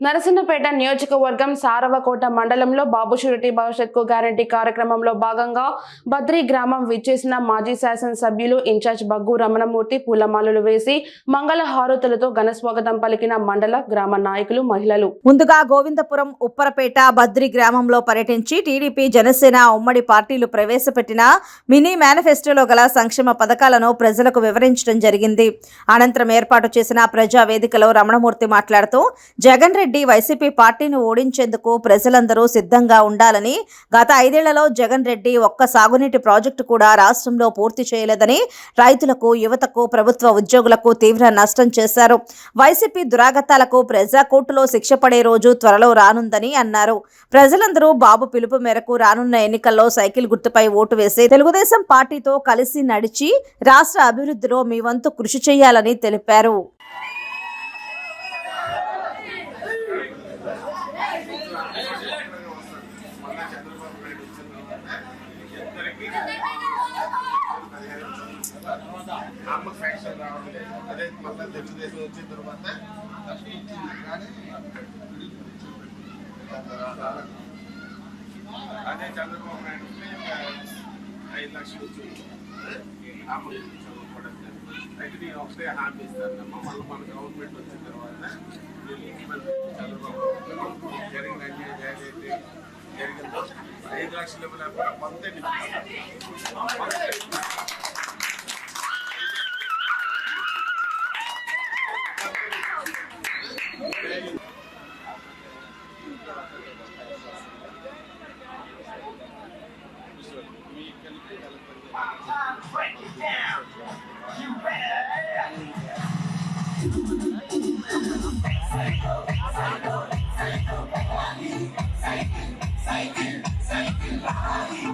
నరసింహపేట నియోజకవర్గం సారవకోట మండలంలో బాబు surety భవిష్యత్కు guarantee కార్యక్రమంలో భాగంగా బద్రి గ్రామం విచ్చేసిన మాజీ శాసనసభ్యులు ఇన్ఛార్జ్ బగ్గు రమణమూర్తి పూలమాలలు వేసి మంగళ హారతులతో ఘనస్వాగతం పలికిన మండల గ్రామ నాయకులు మహిళలు. ముందుగా గోవిందపురం ఉప్పరపేట బద్రి గ్రామంలో పర్యటించి టీడీపీ జనసేన ఉమ్మడి పార్టీలు ప్రవేశపెట్టిన మినీ మేనిఫెస్టోలో గల సంక్షేమ పథకాలను ప్రజలకు వివరించడం జరిగింది. అనంతరం ఏర్పాటు చేసిన ప్రజా వేదికలో రమణమూర్తి మాట్లాడుతూ జగన్ రెడ్డి వైసీపీ పార్టీని ఓడించేందుకు ప్రజలందరూ సిద్ధంగా ఉండాలని గత ఐదేళ్ళలో జగన్ రెడ్డి ఒక్క సాగునీటి ప్రాజెక్టు కూడా రాష్ట్రంలో పూర్తి చేయలేదని రైతులకు యువతకు ప్రభుత్వ ఉద్యోగులకు తీవ్ర నష్టం చేశారు. వైసీపీ దురాగతాలకు ప్రజా కోర్టులో శిక్ష పడే రోజు త్వరలో రానుందని అన్నారు. ప్రజలందరూ బాబు పిలుపు మేరకు రానున్న ఎన్నికల్లో సైకిల్ గుర్తుపై ఓటు వేసి తెలుగుదేశం పార్టీతో కలిసి నడిచి రాష్ట్ర అభివృద్ధిలో మీ వంతు కృషి చేయాలని తెలిపారు. అమ్మ ఫ్యాక్షన్ రావట్లేదు అదే మళ్ళీ తెలుగుదేశం వచ్చిన తర్వాత తర్వాత అదే చంద్రబాబు నాయుడు ఐదు లక్షలు వచ్చింది అమ్మ చదువుకోవడానికి అయితే నేను ఒకటే హామీ ఇస్తానమ్మా మళ్ళీ మన గవర్నమెంట్ వచ్చిన తర్వాత Chandrababu transaction level have got a month and Break it Thank you take life.